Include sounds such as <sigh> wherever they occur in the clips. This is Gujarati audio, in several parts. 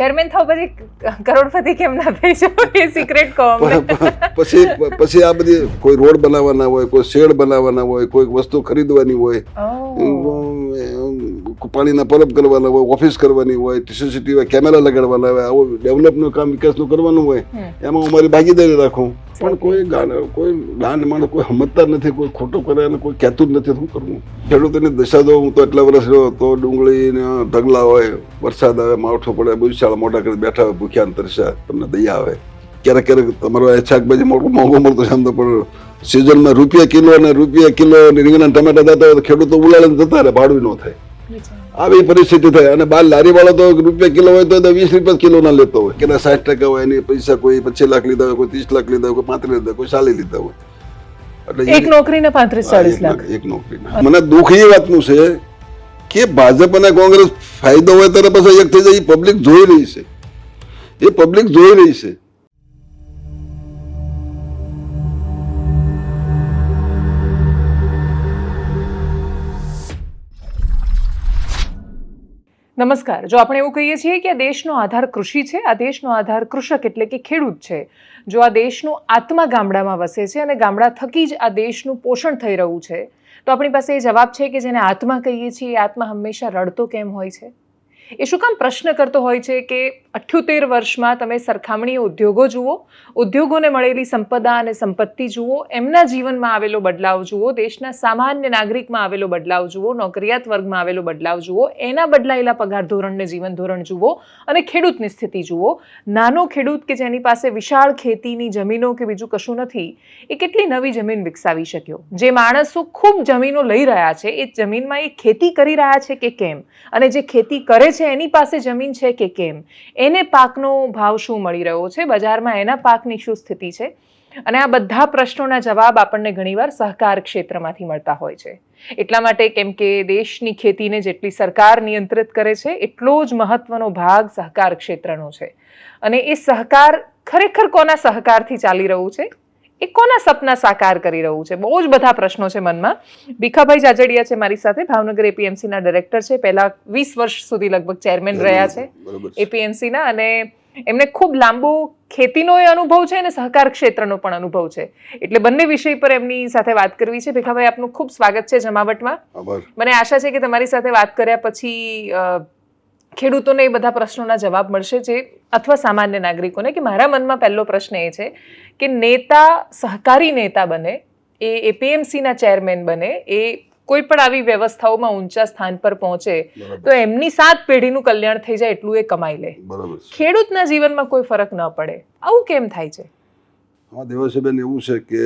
ચેરમેન થાવ પછી કરોડપતિ કેમ ના થઈ જાવ એ સિક્રેટ કહો પછી પછી આ બધી કોઈ રોડ બનાવવાના હોય કોઈ શેડ બનાવવાના હોય કોઈ વસ્તુ ખરીદવાની હોય ઓહ. પાણીના પરબ કરવાના હોય ઓફિસ કરવાની હોય સીસીટીવી કેમેરા લગાડવાના હોય આવું ડેવલપનું કામ વિકાસનું કરવાનું હોય એમાં હું મારી ભાગીદારી રાખું. પણ કોઈ ગાંડ કોઈ ગાંડ માણસ કોઈ સમજતા નથી કોઈ ખોટું કરે અને કોઈ કહેતું જ નથી શું કરવું ખેડૂતોની દશા તો હું તો એટલા વર્ષ રહ્યો તો ડુંગળીને ઢગલા હોય વરસાદ આવે માવઠું પડે ભૂસાળ મોટા કરી બેઠા હોય ભૂખ્યા તરસ્યા તમને દયા આવે. ક્યારેક ક્યારેક તમારો એ શાકભાજી મોટું મોંઘું મળતું છે આમ તો પણ સિઝનમાં રૂપિયા કિલો અને રૂપિયા કિલો રીંગણા ટમેટા જતા હોય તો ખેડૂતો ઉલાળીને જતા રહે ભાડું ન થાય. આવી પરિસ્થિતિ થાય અને બાર લારી વાળો તો રૂપિયા કિલો હોય તો વીસ રૂપિયા કિલો ના લેતો હોય. કે સાઠ ટકા હોય એની પૈસા કોઈ પચીસ લાખ લીધા હોય કોઈ ત્રીસ લાખ લીધા હોય કોઈ પાંત્રીસ લીધા કોઈ ચાલીસ લીધા હોય. એટલે એક નોકરીને પાંત્રીસ ચાલીસ લાખ. એક નોકરીના મને દુઃખ એ વાતનું છે કે ભાજપ અને કોંગ્રેસ ફાયદો હોય ત્યારે પછી એક થઈ જાય. એ પબ્લિક જોઈ રહી છે. એ પબ્લિક જોઈ રહી છે. નમસ્કાર. જો આપણે એવું કહીએ છીએ કે આ દેશનો આધાર કૃષિ છે, આ દેશનો આધાર કૃષક એટલે કે ખેડૂત છે. જો આ દેશનું આત્મા ગામડામાં વસે છે અને ગામડા થકી જ આ દેશનું પોષણ થઈ રહ્યું છે, તો આપણી પાસે એ જવાબ છે કે જેને આત્મા કહીએ છીએ, એ આત્મા હંમેશા રડતો કેમ હોય છે? એ શું કામ પ્રશ્ન કરતો હોય છે કે અઠ્યોતેર વર્ષમાં તમે સરખામણી ઉદ્યોગો જુઓ, ઉદ્યોગોને મળેલી સંપદા અને સંપત્તિ જુઓ, એમના જીવનમાં આવેલો બદલાવ જુઓ, દેશના સામાન્ય નાગરિકમાં આવેલો બદલાવ જુઓ, નોકરિયાત વર્ગમાં આવેલો બદલાવ જુઓ, એના બદલાયેલા પગાર ધોરણને જીવન ધોરણ જુઓ અને ખેડૂતની સ્થિતિ જુઓ. નાનો ખેડૂત કે જેની પાસે વિશાળ ખેતીની જમીનો કે બીજું કશું નથી, એ કેટલી નવી જમીન વિકસાવી શક્યો? જે માણસો ખૂબ જમીનો લઈ રહ્યા છે, એ જમીનમાં એ ખેતી કરી રહ્યા છે કે કેમ? અને જે ખેતી કરે છે, એની પાસે જમીન છે કે કેમ? એને પાકનો ભાવ શું મળી રહ્યો છે? બજારમાં એના પાકની શું સ્થિતિ છે? અને આ બધા પ્રશ્નોના જવાબ આપણને ઘણીવાર સહકાર ક્ષેત્રમાંથી મળતા હોય છે. એટલા માટે કેમ કે દેશની ખેતીને જેટલી સરકાર નિયંત્રિત કરે છે, એટલો જ મહત્વનો ભાગ સહકાર ક્ષેત્રનો છે. અને એ સહકાર ખરેખર કોના સહકારથી ચાલી રહ્યું છે? એ કોના સપના સાકાર કરી રહ્યું છે? બહુ જ બધા પ્રશ્નો છે મનમાં. ભીખાભાઈ જાજડિયા છે મારી સાથે. ભાવનગર એપીએમસીના ડિરેક્ટર છે. પહેલા વીસ વર્ષ સુધી લગભગ ચેરમેન રહ્યા છે એપીએમસી ના એપીએમસીના અને એમને ખૂબ લાંબુ ખેતીનો એ અનુભવ છે અને સહકાર ક્ષેત્રનો પણ અનુભવ છે. એટલે બંને વિષય પર એમની સાથે વાત કરવી છે. ભીખાભાઈ આપનું ખૂબ સ્વાગત છે જમાવટમાં. મને આશા છે કે તમારી સાથે વાત કર્યા પછી ખેડૂતોને એ બધા પ્રશ્નોના જવાબ મળશે જે અથવા સામાન્ય નાગરિકોને કે મારા મનમાં પહેલો પ્રશ્ન એ છે કે નેતા સહકારી નેતા બને એ એપીએમસીના ચેરમેન બને એ કોઈ પણ આવી વ્યવસ્થાઓમાં ઊંચા સ્થાન પર પહોંચે તો એમની સાત પેઢીનું કલ્યાણ થઈ જાય એટલું એ કમાઈ લે. બરાબર ખેડૂતના જીવનમાં કોઈ ફરક ન પડે. આવું કેમ થાય છે? હા દેવાસીબેન એવું છે કે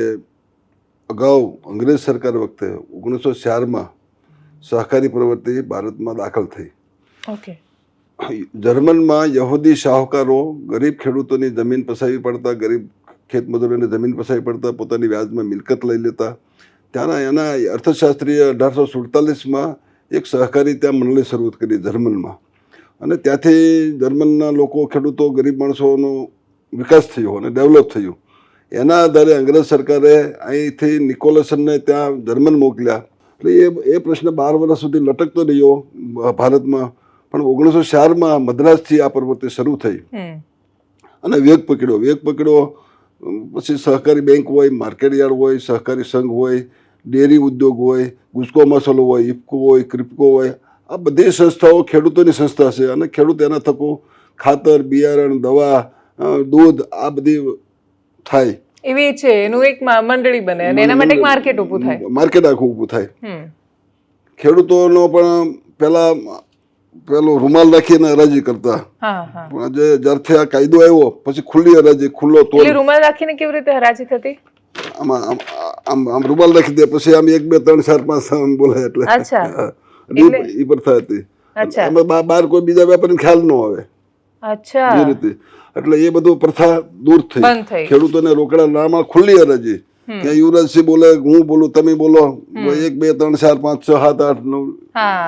અગાઉ અંગ્રેજ સરકાર વખતે ઓગણીસો ચારમાં સહકારી પ્રવૃત્તિ ભારતમાં દાખલ થઈ. ઓકે. જર્મનમાં યહૂદી શાહુકારો ગરીબ ખેડૂતોની જમીન પસાવી પડતા, ગરીબ ખેતમજૂરોની જમીન પસાવી પડતા, પોતાની વ્યાજમાં મિલકત લઈ લેતા. ત્યાંના એના અર્થશાસ્ત્રીએ અઢારસો સુડતાલીસમાં એક સહકારી ત્યાં મંડળી શરૂઆત કરી જર્મનમાં. અને ત્યાંથી જર્મનના લોકો, ખેડૂતો, ગરીબ માણસોનો વિકાસ થયો અને ડેવલપ થયું. એના આધારે અંગ્રેજ સરકારે અહીંથી નિકોલસનને ત્યાં જર્મન મોકલ્યા. એટલે એ એ પ્રશ્ન બાર વર્ષ સુધી લટકતો રહ્યો, ભારતમાં. પણ ઓગણીસો ચારમાં મદ્રાસથી આ પ્રવૃત્તિ શરૂ થઈ. અને વેગ પકડ્યો. વેગ પકડ્યો પછી સહકારી બેંક હોય માર્કેટ યાર્ડ હોય સહકારી સંઘ હોય ડેરી ઉદ્યોગ હોય ગુસ્કો મસાલો હોય ઇફકો હોય ક્રિપકો હોય આ બધી સંસ્થાઓ ખેડૂતોની સંસ્થા છે. અને ખેડૂત એના થકો ખાતર બિયારણ દવા દૂધ આ બધી થાય. એવી છે. એનું એક મંડળી બને અને એના માટે માર્કેટ ઊભું થાય. માર્કેટ આખું ઊભું થાય. ખેડૂતોનો પણ પેલા પેલો રૂમાલ રાખીને હરાજી કરતા. પણ આજે જ્યારથી આ કાયદો આવ્યો પછી ખુલ્લી હરાજી ખુલ્લો તો રૂમાલ રાખીને કેવી રીતે હરાજી થતી? આમાં આમ આમ રૂમાલ રાખી દે પછી આમ એક બે ત્રણ ચાર પાંચ બોલે એટલે. અચ્છા. <laughs> ઈ પ્રથા હતી અચ્છા. બહાર કોઈ બીજા વેપારીને ખ્યાલ ન આવે. અચ્છા. એ રીતે. એટલે એ બધું પ્રથા દૂર થઈ. ખેડૂતોને રોકડા નામાં ખુલ્લી હરાજી. કે યુવરાજસિંહ બોલે હું બોલું તમે બોલો. એક બે ત્રણ ચાર પાંચ છ સાત આઠ નવ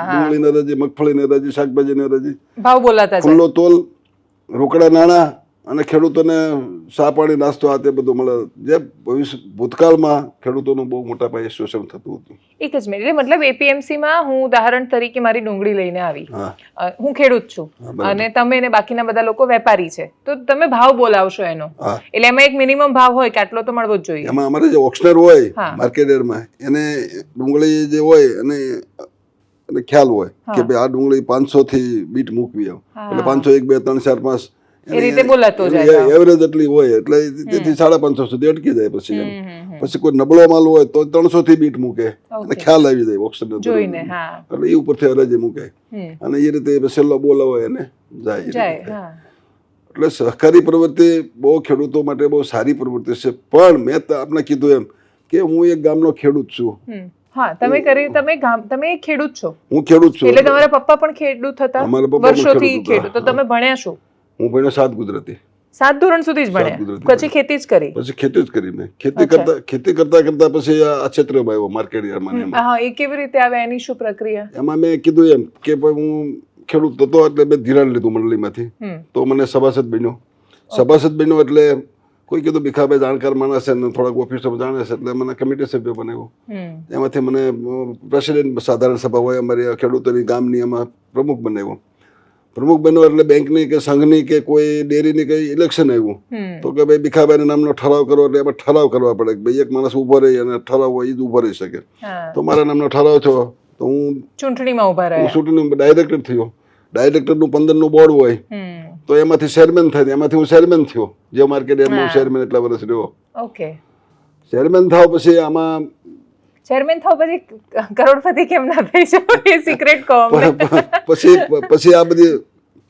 ડુંગળી ને રજી મગફળી ને રજી શાકભાજી ને રજી. ભાવ બોલાતા ખુલ્લો તોલ રોકડા નાણાં અને ખેડૂતોને સા પાણી નાસ્તો આ તે બધું મળે. જે ભવિષ્ય ભૂતકાળમાં ખેડૂતોનું બહુ મોટા પાયે શોષણ થતું હતું. એક જ મિનિટ. એટલે મતલબ એપીએમસીમાં હું ઉદાહરણ તરીકે મારી ડુંગળી લઈને આવી. હું. ખેડૂત છું. અને તમે અને બાકીના બધા લોકો વેપારી છે. તો તમે ભાવ બોલાવશો એનો. એટલે એમાં એક મિનિમમ ભાવ હોય કે આટલો તો મળવો જ જોઈએ. એમાં અમારે જે ઓક્શનર હોય. માર્કેટરમાં એને ડુંગળી જે હોય અને અને ખ્યાલ હોય કે ભાઈ આ ડુંગળી પાંચસો થી બીટ મૂકવી આવ. એટલે પાંચસો એક બે ત્રણ ચાર પાંચ એ રીતે બોલાતો જાય એવરેજ એટલી હોય એટલે તેથી સાડા પાંચસો સુધી અટકી જાય પછી એમ. પછી કોઈ નબળો માલ હોય તો ત્રણસો થી બીટ મૂકે. અને ખ્યાલ આવી જાય ઓક્સિજન એટલે એ ઉપરથી અરજી મૂકે. અને એ રીતે છેલ્લો બોલાવો એને જાય એટલે સહકારી પ્રવૃત્તિ બહુ ખેડૂતો માટે બહુ સારી પ્રવૃત્તિ છે. પણ મેં તો આપને કીધું એમ કે હું એક ગામનો ખેડૂત છું. હા તમે કરી તમે ગામ તમે ખેડૂત છો. હું ખેડૂત છું. એટલે તમારા પપ્પા પણ ખેડૂત હતા વર્ષોથી ખેડૂત તો તમે ભણ્યા છો? હું ભણ્યો સાત ગુજરાતી સાત ધોરણ સુધી જ ભણ્યા? પછી ખેતી જ કરી? પછી ખેતી જ કરી મેં ખેતી કરતા ખેતી કરતા કરતા પછી આ ક્ષેત્રમાં આવ્યો માર્કેટ યાર્ડમાં હા એ કેવી રીતે આવે એની શું પ્રક્રિયા? એમાં મેં કીધું એમ કે ભાઈ હું ખેડૂત હતો એટલે મેં ધિરાણ લીધું મંડળીમાંથી. તો મને સભાસદ બન્યો. સભાસદ બન્યો એટલે કોઈ કીધું ભીખાભાઈ જાણકાર માણસ છે ને થોડાક ઓફિસમાં જાણે છે એટલે મને કમિટી સભ્ય બનાવ્યો. એમાંથી મને પ્રેસિડેન્ટ સાધારણ સભા હોય અમારી ખેડૂતોની ગામની એમાં પ્રમુખ બનાવ્યો. પ્રમુખ બન્યો એટલે બેંકની કે સંઘની કે કોઈ ડેરીની કઈ ઇલેક્શન આવ્યું. તો કે ભાઈ ભીખાભાઈ નામનો ઠરાવ કરો એટલે એમાં ઠરાવ કરવા પડે કે ભાઈ એક માણસ ઊભો રહી અને ઠરાવ હોય એ જ ઊભો રહી શકે. તો મારા નામનો ઠરાવ થયો. તો હું ચૂંટણીમાં ઊભા રહ્યા. ચૂંટણી ડાયરેક્ટર થયો. ડાયરેક્ટરનું પંદરનું બોર્ડ હોય. તો એમાંથી ચેરમેન થાય. એમાંથી હું ચેરમેન થયો. જે માર્કેટ એમનો ચેરમેન એટલા વર્ષ રહ્યો. ઓકે. ચેરમેન થાવ પછી આમાં ચેરમેન થાવ પછી કરોડપતિ કેમ ના થઈ જાવ એ સિક્રેટ કહો પછી પછી આ બધી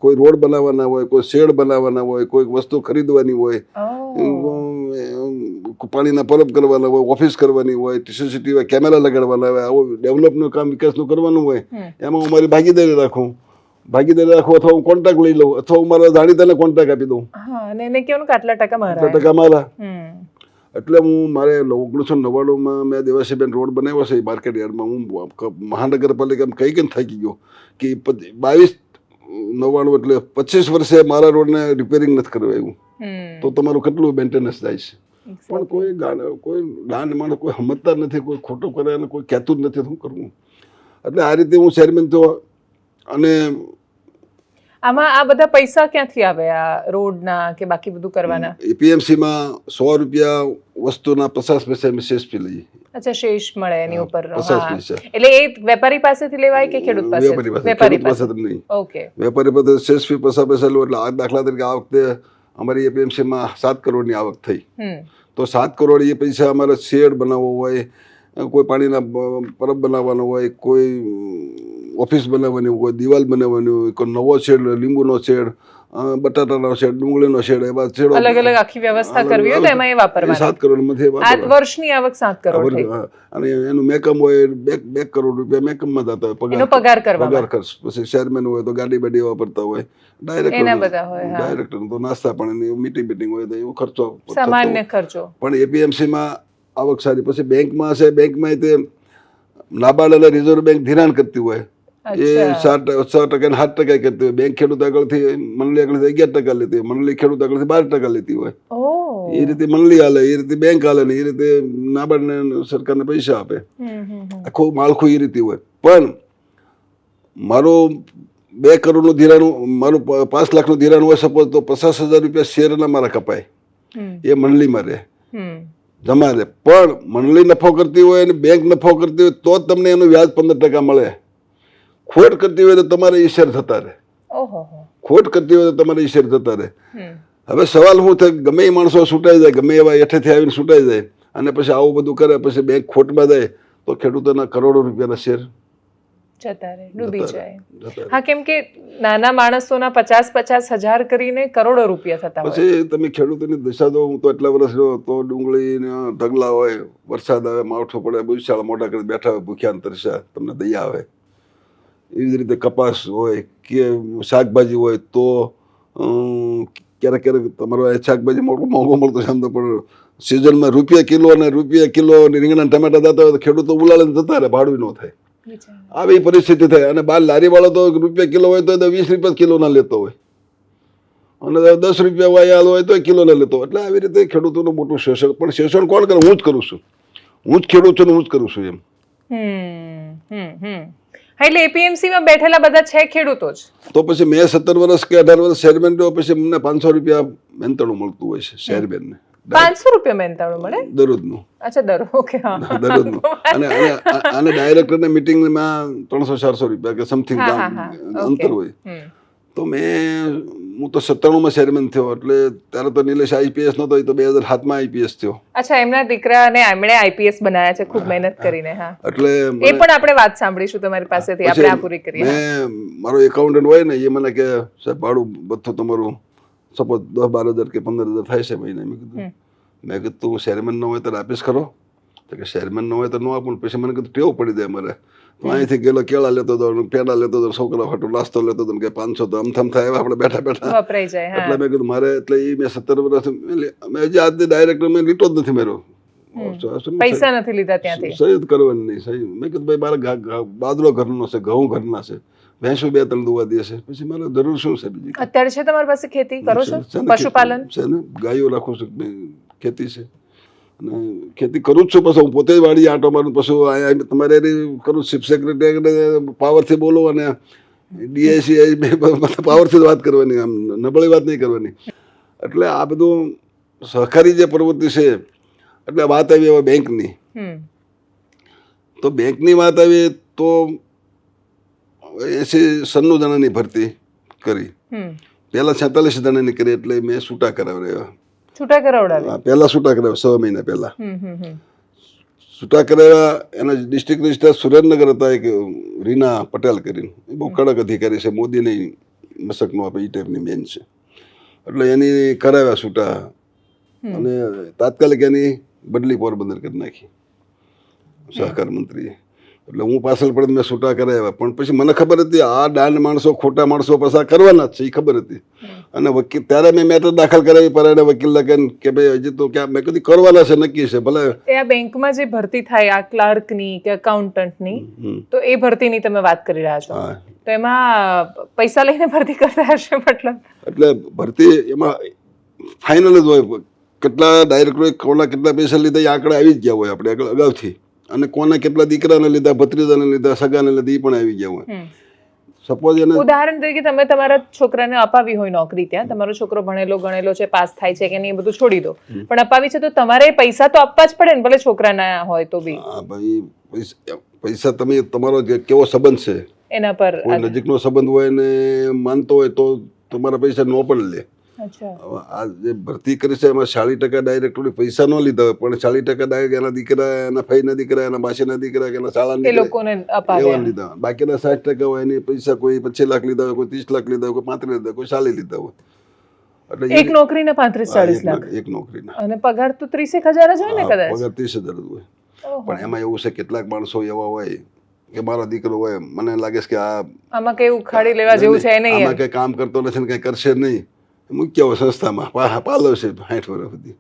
કોઈ રોડ બનાવવાના હોય કોઈ શેડ બનાવવાના હોય કોઈ વસ્તુ ખરીદવાની હોય પાણીના પરબ કરવાના હોય ઓફિસ કરવાની હોય સીસીટીવી કેમેરા લગાડવાના હોય આવું ડેવલપનું કામ વિકાસનું કરવાનું હોય એમાં હું મારી ભાગીદારી રાખું. ભાગીદારી રાખું અથવા હું કોન્ટ્રાક્ટ લઈ લઉં અથવા હું મારા જાણીતાને કોન્ટ્રાક્ટ આપી દઉં. અને એને કેવું કે આટલા ટકા મારા ટકા મારા. એટલે હું મારે ઓગણીસો નવ્વાણુંમાં મેં દેવાસીબેન રોડ બનાવ્યો છે માર્કેટ યાર્ડમાં. હું મહાનગરપાલિકામાં કઈ કઈ થાકી ગયો કે બાવીસ નવ્વાણું એટલે પચીસ વર્ષે મારા રોડને રિપેરિંગ નથી કરવા આવ્યું. તો તમારું કેટલું મેન્ટેનન્સ જાય છે? પણ કોઈ ગાન કોઈ ગાંડ માણસ કોઈ સમજતા નથી કોઈ ખોટું કરે અને કોઈ કહેતું જ નથી શું કરવું એટલે આ રીતે હું ચેરમેન થયો અને આમાં આ બધા પૈસા ક્યાંથી આવે? આ રોડના કે બાકી બધું કરવાના? એપીએમસીમાં સો રૂપિયા વસ્તુના પચાસ પૈસા અમે શેષ ફી લઈએ. અચ્છા શેષ મળે એની ઉપર. એટલે એ વેપારી પાસેથી લેવાય કે ખેડૂત પાસે? વેપારી પાસે નહીં. ઓકે. વેપારી પાસે શેષ ફી પચાસ પૈસા લો એટલે આ દાખલા તરીકે આ વખતે અમારી એપીએમસીમાં સાત કરોડની આવક થઈ. તો સાત કરોડ એ પૈસા અમારે શેડ બનાવવો હોય કોઈ પાણીના પરબ બનાવવાનો હોય કોઈ ઓફિસ બનાવવાની હોય દિવાલ બનાવવાની હોય કોઈ નવો શેડ લીંબુનો શેડ બટાટાનો શેડ ડુંગળીનો શેડ એવા શેડ અલગ અલગ આખી વ્યવસ્થા કરવી હોય તો એમાં એ વાપરવાનું. સાત કરોડમાંથી આ વાપરવા. વર્ષની આવક સાત કરોડ અને એનું મેકમ હોય બે બે કરોડ રૂપિયા મેકમમાં જતા હોય પગાર પગાર કરવા પગાર ખર્ચ. પછી શેરમેન હોય તો ગાડી બાડી વાપરતા હોય ડાયરેક્ટર એના બધા હોય. ડાયરેક્ટર તો નાસ્તા એની મીટિંગ બીટિંગ હોય તો એવો ખર્ચો. સામાન્ય ખર્ચો. પણ એપીએમસીમાં આવક સારી. પછી બેંકમાં હશે બેંકમાં તે નાબાર્ડ અને રિઝર્વ બેંક ધિરાણ કરતી હોય. એ સાત સો ટકા સાત ટકા કરતી હોય. બેંક ખેડૂત આગળથી મંડળી આગળથી અગિયાર ટકા લેતી હોય. મંડળી ખેડૂત આગળથી બાર ટકા લેતી હોય. એ રીતે મંડળી હાલે એ રીતે બેંક હાલે ને એ રીતે નાબાર્ડને સરકારને પૈસા આપે. આખું માળખું એ રીતે હોય. પણ મારું બે કરોડનું ધિરાણું મારું પાંચ લાખનું ધિરાણ હોય સપોઝ તો પચાસ હજાર રૂપિયા શેરના મારા કપાય. એ મંડળીમાં રહે. જમા રહે. પણ મંડળી નફો કરતી હોય અને બેંક નફો કરતી હોય તો જ તમને એનું વ્યાજ પંદર ટકા મળે. ખોટ કરતી હોય તો તમારે ઈશ્વર થતા રહે. ખોટ કરતી હોય તો તમારે ઈશ્વર શેર થતા રહે. હવે સવાલ શું થાય? ગમે એ માણસો છૂટાઈ જાય ગમે એવા હેઠેથી આવીને છૂટાઈ જાય અને પછી આવું બધું કરે પછી બેંક ખોટમાં જાય તો ખેડૂતોના કરોડો રૂપિયાના શેર જતા રહે ડૂબી જાય. હા કેમ કે નાના માણસોના પચાસ પચાસ હજાર કરીને કરોડો રૂપિયા થતા પછી તમે ખેડૂતોની દશા જો હું તો એટલા વર્ષ રહ્યો તો ડુંગળી ને ઢગલા હોય વરસાદ આવે માવઠું પડે બુશાળ મોટા કરી બેઠા હોય ભૂખ્યા તરસ્યા તમને દયા આવે. એવી જ રીતે કપાસ હોય કે શાકભાજી હોય તો ક્યારેક ક્યારેક તમારો શાકભાજી મોટું મોંઘો મળતો છે આમ તો પણ સિઝનમાં રૂપિયા કિલો અને રૂપિયા કિલો અને રીંગણા ટમેટા થતા હોય તો ખેડૂતો ઉલાળીને જતા રહે ભાડું ન થાય. આવી પરિસ્થિતિ થાય અને બાર લારીવાળો તો રૂપિયા કિલો હોય તો વીસ રૂપિયા કિલોના લેતો હોય. અને દસ રૂપિયા વાયાલ હોય તો કિલો ને લેતો એટલે આવી રીતે ખેડૂતોનું મોટું શોષણ પણ શોષણ કોણ કરે? હું જ કરું છું. હું જ ખેડૂત છું ને હું જ કરું છું એમ. હમ હમ. એટલે એપીએમસીમાં બેઠેલા બધા છે ખેડૂતો જ. તો પછી મેં સત્તર વર્ષ કે અઢાર વર્ષ શેરમેન રહ્યો પછી મને પાંચસો રૂપિયા મહેનતાણું મળતું હોય છે શેરમેનને પાંચસો રૂપિયા મહેનતાણું મળે? દરરોજનું. અચ્છા દર ઓકે હા. દરરોજનું. અને અને ડાયરેક્ટરને મિટિંગમાં ત્રણસો ચારસો રૂપિયા કે સમથિંગ. અંતર હોય. તો મેં હું તો સત્તાણુંમાં ચેરમેન થયો એટલે ત્યારે તો નિલેશ આઈપીએસ નતો તો બે હજાર સાતમાં આઈપીએસ થયો. અચ્છા એમના દીકરાને એમણે આઈપીએસ બનાવ્યા છે ખૂબ મહેનત કરીને હા. એટલે એ પણ આપણે વાત સાંભળીશું તમારી પાસેથી આપણે આ પૂરી કરીએ મેં મારો એકાઉન્ટન્ટ હોય ને એ મને કે સાહેબ ભાડું બધું તમારું સપોઝ દસ બાર હજાર કે પંદર હજાર થાય છે મહિને. મેં કીધું મેં કીધું તું શેરમેન ન હોય તો આપીશ ખરો. તો કે શેરમેન ન હોય તો ન આપું પછી મને કીધું ટેવ પડી જાય મારે તો અહીંથી ગયેલો કેળા લેતો હતો પેડા લેતો હતો છોકરા હાટું નાસ્તો લેતો હતો કે પાંચસો તો અમથમ થાય આપણે બેઠા બેઠા એટલે મેં કીધું મારે એટલે એ મેં સત્તર વર્ષ મેં હજી આજે ડાયરેક્ટર મેં લીટો જ નથી મેરો પૈસા નથી લીધા ત્યાંથી સહી કરવાની નહીં સહી મેં કીધું ભાઈ મારા બાદરો ઘરનો છે ઘઉં ઘરના છે ભેંસો બે ત્રણ દુવા દે છે પછી મારે જરૂર શું છે બીજી અત્યારે છે તમારી પાસે ખેતી કરો છો પશુપાલન છે ને ગાયો રાખું છું ખેતી છે અને ખેતી કરું જ છું પછી હું પોતે જ વાડી આંટો મારું પછી તમારે કરું ચીફ સેક્રેટરી પાવરથી બોલો અને ડીએસી પાવરથી જ વાત કરવાની આમ નબળી વાત નહીં કરવાની. એટલે આ બધું સહકારી જે પ્રવૃત્તિ છે એટલે વાત આવી હવે બેંકની. તો બેંકની વાત આવી તો એસી સન્નું જણાની ભરતી કરી. પહેલાં પહેલા છેતાલીસ જણાની કરી એટલે મેં છૂટા કરાવ્યા. છૂટા કરાવડાવ્યા પહેલા છૂટા કરાવ્યા છ મહિના પહેલા. છૂટા કરાવ્યા એના ડિસ્ટ્રિક્ટ રજિસ્ટ્રાર સુરેન્દ્રનગર હતા એક રીના પટેલ કરીને. એ બહુ કડક અધિકારી છે મોદીની મશકનો આપે એ ટાઈપની બેન છે. એટલે એની કરાવ્યા છૂટા. અને તાત્કાલિક એની બદલી પોરબંદર કરી નાખી. સહકાર મંત્રીએ. એટલે હું પાછળ પડે મેં છૂટા કરાવ્યા પણ પછી મને ખબર હતી આ દાંડ માણસો ખોટા માણસો પાછા કરવાના જ છે એ ખબર હતી. અને વકીલ ત્યારે મેં મેટર દાખલ કરાવી પર એને વકીલ લગન કે ભાઈ હજી તો ક્યાં મેં કીધું કરવાના છે નક્કી છે ભલે. એ આ બેંકમાં જે ભરતી થાય આ ક્લાર્કની કે એકાઉન્ટન્ટની. તો એ ભરતીની તમે વાત કરી રહ્યા છો. તો એમાં પૈસા લઈને ભરતી કરતા હશે મતલબ? એટલે ભરતી એમાં ફાઇનલ જ હોય. કેટલા ડાયરેક્ટરો કોના કેટલા પૈસા લીધા એ આંકડા આવી જ ગયા હોય આપણે આગળ અગાઉથી. અને કોના કેટલા દીકરાને લીધા ભત્રીજાને લીધા સગાને લીધા એ પણ આવી ગયા હોય. સપોઝ એને ઉદાહરણ તરીકે તમે તમારા છોકરાને અપાવી હોય નોકરી ત્યાં તમારો છોકરો ભણેલો ગણેલો છે પાસ થાય છે કે નહીં એ બધું છોડી દો. પણ અપાવી છે તો તમારે પૈસા તો આપવા જ પડે ને ભલે છોકરાના હોય તો બી. હા ભાઈ પૈસા તમે તમારો કેવો સંબંધ છે? એના પર નજીકનો સંબંધ હોય ને માનતો હોય તો તમારા પૈસા નો પણ લે. આ જે ભરતી કરી છે એમાં ચાલીસ ટકા ડાયરેક્ટ પૈસા ન લીધા હોય પણ ચાલીસ ટકા ડાયરેક્ટ એના દીકરા એના ફઈના દીકરા એના માસીના દીકરા કે એના શાળાના લોકોને એવા લીધા બાકીના સાઠ ટકા હોય એની પૈસા કોઈ પચીસ લાખ લીધા હોય કોઈ ત્રીસ લાખ લીધા હોય કોઈ પાંત્રીસ લીધા હોય કોઈ ચાલીસ લીધા હોય. એટલે એક નોકરીના પાંત્રીસ ચાલીસ લાખ. લાખ- એક નોકરીના. અને પગાર તો ત્રીસેક હજાર જ હોય ને કદાચ? પગાર ત્રીસ હજાર જ હોય. પણ એમાં એવું છે કેટલાક માણસો એવા હોય કે મારો દીકરો હોય મને લાગે છે કે આ આમાં કઈ ઉખાડી લેવા જેવું છે નહીં આમાં કઈ કામ કરતો નથી ને કઈ કરશે નહીં. મૂક્યા હોય સંસ્થામાં પા- પાલવશે સાઠ વર્ષ સુધી.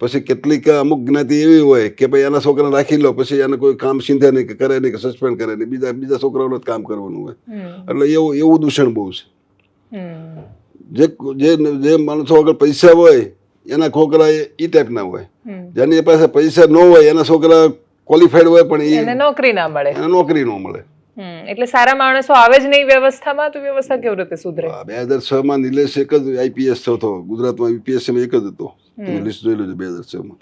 પછી કેટલીક અમુક જ્ઞાતિ એવી હોય કે ભાઈ એના છોકરાને રાખી લો પછી એને કોઈ કામ સિંધે નહીં કે કરે નહીં કે સસ્પેન્ડ કરે નહીં બીજા બીજા છોકરાઓને જ કામ કરવાનું હોય. એટલે એવું એવું દૂષણ બહુ છે. જે જે જે માણસો આગળ પૈસા હોય એના છોકરા એ ટાઈપના હોય. જેની પાસે પૈસા ન હોય એના છોકરા ક્વોલિફાઈડ હોય પણ એ નોકરી ના મળે. એને નોકરી ન મળે. એટલે સારા માણસો આવે જ નહીં વ્યવસ્થામાં તો વ્યવસ્થા કેવી રીતે સુધરે? બે હજાર છ માં નિલેશ એક જ આઈપીએસ થયો હતો. ગુજરાતમાં યુપીએસસી માં એક જ હતો. નિલેશ જોઈ લેજો બે હજાર છ માં.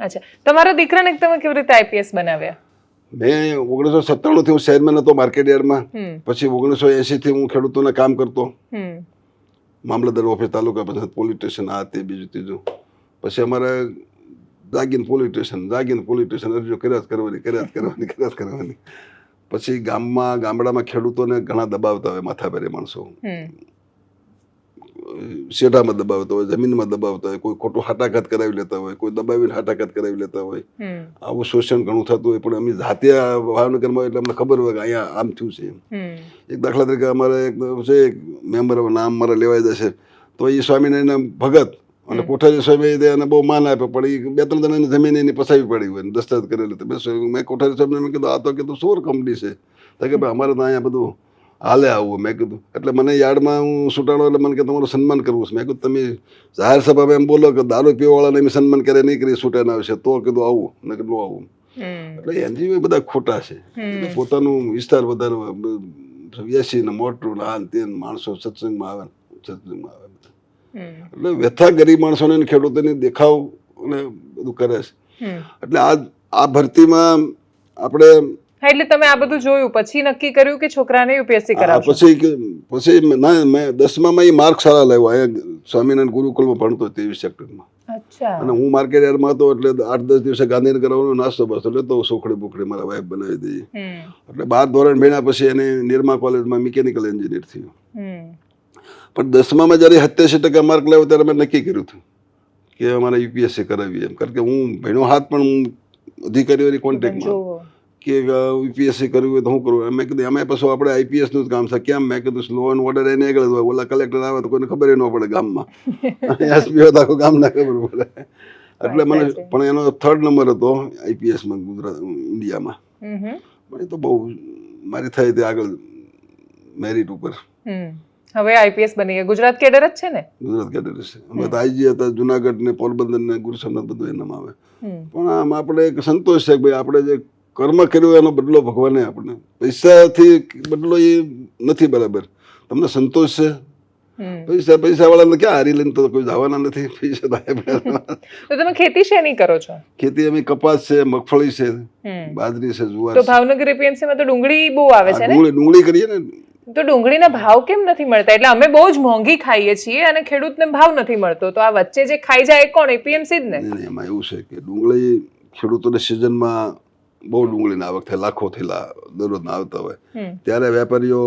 અચ્છા. તમારા દીકરાને તમે કેવી રીતે આઈપીએસ બનાવ્યા? મેં ઓગણીસો સત્તાણું થી હું શહેરમાં હતો માર્કેટ યાર્ડમાં. પછી ઓગણીસો એસી થી હું ખેડૂતોના કામ કરતો. મામલતદાર office taluka panchayat police station આ તે બીજું ત્રીજું. પછી અમારે જાગીને પોલીસ સ્ટેશન જાગીને પોલીસ સ્ટેશન અરજીઓ કર્યા જ કરવાની કર્યા જ કરવાની કર્યા જ કરવાની. પછી ગામમાં ગામડામાં ખેડૂતોને ઘણા દબાવતા હોય માથાભારે માણસો. શેઢામાં દબાવતા હોય જમીનમાં દબાવતા હોય કોઈ ખોટું હાટાઘાત કરાવી લેતા હોય કોઈ દબાવીને હાટાઘાત કરાવી લેતા હોય. આવું શોષણ ઘણું થતું હોય પણ અમે જાતે ભાવનગરમાં એટલે અમને ખબર હોય કે અહીંયા આમ થયું છે એક દાખલા તરીકે અમારે એક છે મેમ્બર નામ મારા લેવાઈ જશે તો એ સ્વામિનારાયણ ભગત અને કોઠારી સ્વામી એને બહુ માન આપે પણ એ બે ત્રણ જણાની જમીન એની પસાવી પડી હોય ને દસ્તાવેજ કરેલી તો મેં કોઠારી સ્વામીને મેં કીધું આ તો કીધું સોર કંપની છે. તો કે ભાઈ અમારે તો અહીંયા બધું હાલે આવું. મેં કીધું એટલે મને યાર્ડમાં હું સુટાડો એટલે મને કે તમારું સન્માન કરવું છે. મેં કીધું તમે જાહેર સભામાં એમ બોલો કે દારૂ પીવાવાળાને એમ સન્માન કરે નહીં કરી સુટાના આવશે. તો કીધું આવું. મેં કીધું આવું. એટલે એનજીઓ બધા ખોટા છે. પોતાનું વિસ્તાર વધારે વ્યસી ને મોટું ને આ ને તે ને માણસો સત્સંગમાં આવે ને સત્સંગમાં આવે. એટલે વ્યથા ગરીબ માણસોને ખેડૂતોને દેખાવ અને બધું કરે છે. એટલે આ આ ભરતીમાં આપણે એટલે તમે આ બધું જોયું પછી નક્કી કર્યું કે છોકરાને યુપીએસસી કરાવશો? પછી પછી ના મેં દસમામાં એ માર્ક સારા લાવ્યા. અહીંયા સ્વામિનારાયણ ગુરુકુલમાં ભણતો ત્રેવીસ સેક્ટરમાં અચ્છા. અને હું માર્કેટ યાર્ડમાં હતો એટલે આઠ દસ દિવસે ગાંધીનગર આવવાનો નાસ્તો બસ એટલે તો સુખડી બુખડી મારા વાઈફ બનાવી દઈએ. એટલે બાર ધોરણ ભણ્યા પછી એને નિરમા કોલેજમાં મિકેનિકલ એન્જિનિયર થયો. પણ દસમામાં જ્યારે સત્યાસી ટકા માર્ક લાવ્યો ત્યારે મેં નક્કી કર્યું હતું કે અમારે યુપીએસસી કરાવી એમ. કારણ કે હું ભણ્યો હાથ પણ હું અધિકારીઓની કોન્ટેક્ટમાં કે યુપીએસસી કરવી હોય તો શું કરું? મેં કીધું એમાં પછી આપણે આઈપીએસનું જ કામ છે. કેમ? મેં કીધું લો એન્ડ ઓર્ડર એને આગળ હોય. ઓલા કલેક્ટર આવે તો કોઈને ખબર ન પડે ગામમાં. <laughs> એસપી હોય તો આખું ખબર પડે. એટલે મને પણ એનો થર્ડ નંબર હતો આઈપીએસમાં ગુજરાત ઇન્ડિયામાં. પણ એ તો બહુ મારી થઈ તે આગળ મેરિટ ઉપર. હવે આઈપીએસ બની ગયા. ગુજરાત કેડર જ છે ને? ગુજરાત કેડર છે. અમે તો આઈજી હતા જુનાગઢ ને પોરબંદર ને ગુરુ બધું એનામાં આવે. પણ આમ આપણે એક સંતોષ છે કે ભાઈ આપણે જે કર્મ કર્યું એનો બદલો ભગવાને આપણને. પૈસાથી બદલો એ નથી બરાબર. તમને સંતોષ છે? પૈસા પૈસા વાળાને ક્યાં હારી લઈને તો કોઈ જવાના નથી? પૈસા તો તમે ખેતી શેની કરો છો? ખેતી અમે કપાસ છે મગફળી છે બાજરી છે જુવાર તો ભાવનગર એપીએમસી માં તો ડુંગળી બહુ આવે છે ને? ડુંગળી ડુંગળી કરીએ ને તો ડુંગળીના ભાવ કેમ નથી મળતા? એટલે અમે બહુ જ મોંઘી ખાઈએ છીએ અને ખેડૂતને ભાવ નથી મળતો. તો આ વચ્ચે જે ખાઈ જાય એ કોણ? એપીએમસી જ ને? એમાં એવું છે કે ડુંગળી ખેડૂતોને સિઝનમાં બહુ ડુંગળીના આવક થાય લાખો થયેલા દરરોજના આવતા હોય. ત્યારે વેપારીઓ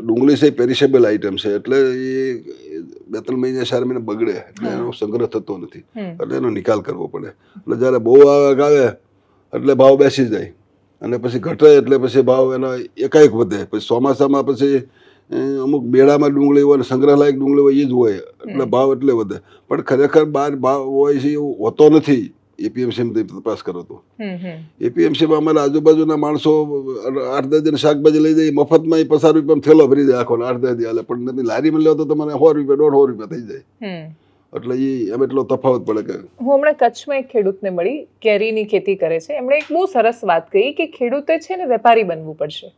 ડુંગળી છે પેરિશેબલ આઇટમ છે એટલે એ બે ત્રણ મહિને ચાર મહિને બગડે એટલે એનો સંગ્રહ થતો નથી. એટલે એનો નિકાલ કરવો પડે. એટલે જ્યારે બહુ આવક આવે એટલે ભાવ બેસી જાય. અને પછી ઘટે એટલે પછી ભાવ એના એકાએક વધે. પછી ચોમાસામાં પછી અમુક બેડામાં ડુંગળી હોય સંગ્રહલાયક ડુંગળી હોય એ જ હોય. એટલે ભાવ એટલે વધે. પણ ખરેખર બહાર ભાવ હોય છે એવું હોતો નથી એપીએમસી તપાસ કરો તો. એપીએમસીમાં અમારા આજુબાજુના માણસો આઠ દસ દિન શાકભાજી લઈ જાય મફતમાં એ પચાસ રૂપિયામાં થેલો ભરી જાય આખો આઠ દસ દી પણ લારીમાં લો તો તમારે સો રૂપિયા દોઢસો રૂપિયા થઈ જાય. એટલે એ એમ એટલો તફાવત પડે કે હું હમણાં કચ્છમાં એક ખેડૂતને મળી કેરીની ખેતી કરે છે. એમણે એક બહુ સરસ વાત કહી કે ખેડૂતે છે ને વેપારી બનવું પડશે.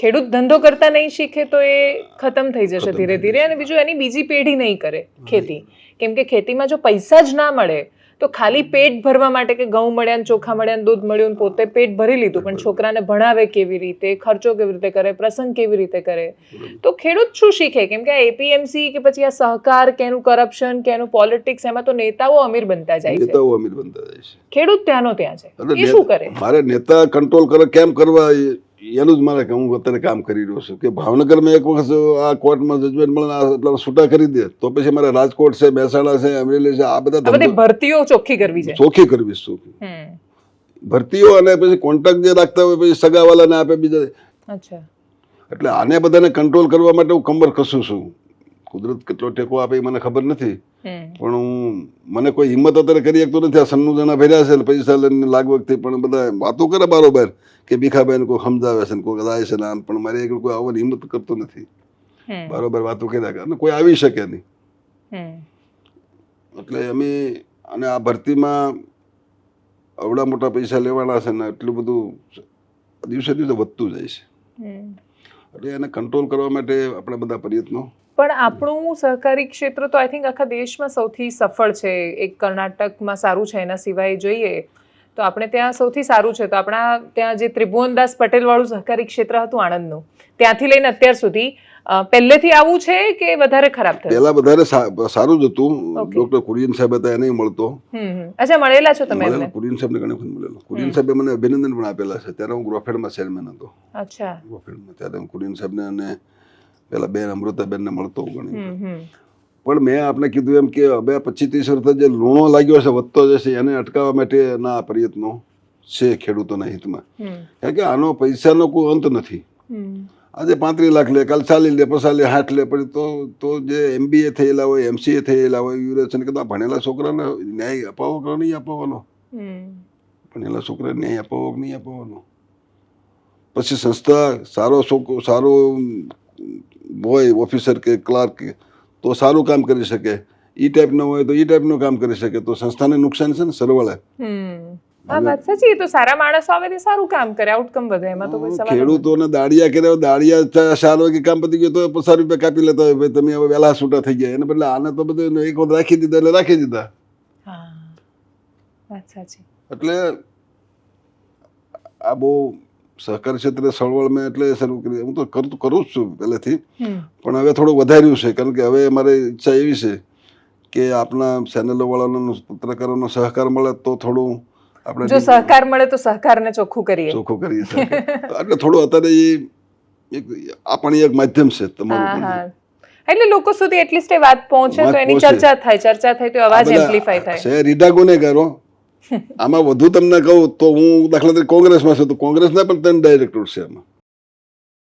ખેડૂત ધંધો કરતા નહીં શીખે તો એ ખતમ થઈ જશે ધીરે ધીરે અને બીજું એની બીજી પેઢી નહીં કરે ખેતી. કેમ કે ખેતીમાં જો પૈસા જ ના મળે તો ખાલી પેટ ભરવા માટે કે ઘઉં મળ્યા ને ચોખા મળ્યા ને દૂધ મળ્યું પોતે પેટ ભરી લીધું પણ છોકરાને ભણાવે કેવી રીતે ખર્ચો કેવી રીતે કરે પ્રસંગ કેવી રીતે કરે? તો ખેડૂત શું શીખે? કેમ કે આ એપીએમસી કે પછી આ સહકાર કે એનું કરપ્શન કે એનું પોલિટિક્સ એમાં તો નેતાઓ અમીર બનતા જાય છે. નેતાઓ અમીર બનતા જાય છે. ખેડૂત ત્યાંનો ત્યાં છે. એ શું કરે? મારે નેતા કંટ્રોલ કરે કેમ કરવા એનું જ મારે હું અત્યારે કામ કરી રહ્યો છું. કે ભાવનગરમાં એક વખત આ કોર્ટમાં જજમેન્ટ મળે ને છૂટા કરી દે. તો પછી મારે રાજકોટ છે મહેસાણા છે અમરેલી છે આ બધા ભરતીઓ ચોખ્ખી કરવી છે. ચોખ્ખી કરવી ચોખ્ખી. ભરતીઓ અને પછી કોન્ટ્રાક્ટ જે રાખતા હોય પછી સગાવાલાને આપે બીજા. એટલે આને બધાને કંટ્રોલ કરવા માટે હું કમર કસું છું. કુદરત કેટલો ટેકો આપે એ મને ખબર નથી. પણ હું મને કોઈ હિંમત અત્યારે કરી શકતો નથી. આ સન્નુ જણા ભર્યા છે પૈસા લઈને લાગવગથી પણ બધા વાતો કરે બારોબાર કે ભીખાભાઈને કોઈ સમજાવે છે ને કોઈ કદાચ છે ને આમ. પણ મારે એક કોઈ આવવાની હિંમત કરતો નથી. બારોબાર વાતો કર્યા કરે. અને કોઈ આવી શકે નહીં. એટલે અમે અને આ ભરતીમાં અવડા મોટા પૈસા લેવાના છે ને એટલું બધું દિવસે દિવસે વધતું જાય છે. એટલે એને કંટ્રોલ કરવા માટે આપણે બધા પ્રયત્નો પણ આપણું સહકારી ક્ષેત્ર તો આઈ થિંક આખા દેશમાં સૌથી સફળ છે. એક કર્ણાટકમાં સારું છે એના સિવાય જોઈએ તો આપણે ત્યાં સૌથી સારું છે. તો આપણા ત્યાં જે ત્રિભુવનદાસ પટેલ વાળું સહકારી ક્ષેત્ર હતું આણંદનું ત્યાંથી લઈને અત્યાર સુધી પહેલેથી આવું છે કે વધારે ખરાબ થયું? પહેલા વધારે સારું જ હતું. ડોક્ટર કુરિયન સાહેબ હતા એને મળતો. અચ્છા મળેલા છો તમે કુરિયન સાહેબને ઘણી વખત મળેલો. કુરિયન સાહેબે મને અભિનંદન પણ આપેલા છે. ત્યારે હું ગ્રોફેડમાં ચેરમેન હતો. અચ્છા. ગ્રોફેડમાં. ત્યારે કુરિયન સાહેબને અને પેલા બેન અમૃતાબેનને મળતો હમ પણ મેં આપને કીધું એમ કે હવે પચીસ ત્રીસ વર્ષથી જે લૂણો લાગ્યો છે વધતો જશે એને અટકાવવા માટેના પ્રયત્નો છે ખેડૂતોના હિતમાં. કારણ કે આનો પૈસાનો કોઈ અંત નથી. આજે પાંત્રીસ લાખ લે કાલ ચાલી લે પચાસ લે હાથ લે પછી તો તો જે એમબીએ થયેલા હોય એમસીએ થયેલા હોય યુરેશન કે ભણેલા છોકરાને ન્યાય અપાવો કે નહીં અપાવવાનો? ભણેલા છોકરાને ન્યાય અપાવો કે નહીં અપાવવાનો? પછી સંસ્થા સારો છોકરો સારો હોય ઓફિસર કે ક્લાર્ક તો સારું કામ કરી શકે. એ ટાઈપનો હોય તો એ ટાઈપનું કામ કરી શકે. તો સંસ્થાને નુકસાન છે ને સરવાળે. સારા સારું. ખેડૂતોને દાડિયા કર્યા દાડિયા ચા- ચાર કામ પતી ગયો તો પચાસ રૂપિયા કાપી લેતા હોય. ભાઈ તમે હવે વહેલા છૂટા થઈ ગયા. એને બદલે આને તો બધું એક વખત રાખી દીધા એટલે રાખી દીધા. એટલે આ બહુ સહકાર ક્ષેત્રે સળવળ મેં એટલે શરૂ કરી. હું તો કરું કરું જ છું પહેલેથી. પણ હવે થોડું વધાર્યું છે. કારણ કે હવે મારી ઈચ્છા એવી છે કે આપણા ચેનલો વાળાનો પત્રકારોનો સહકાર મળે તો થોડું આપણે જો સહકાર મળે તો સહકારને ચોખ્ખું કરીએ. ચોખ્ખું કરીએ એટલે થોડું અત્યારે એ એક આ પણ એક માધ્યમ છે તમારું હા એટલે લોકો સુધી એટલીસ્ટ એ વાત પહોંચે તો એની ચર્ચા થાય. ચર્ચા થાય તો અવાજ એમ્પ્લીફાય થાય. છે રીટા ગુનેગારો આમાં વધુ તમને કહું તો હું દાખલા તરીકે કોંગ્રેસમાં છું, તો કોંગ્રેસના પણ ત્રણ ડાયરેક્ટર છે આમાં.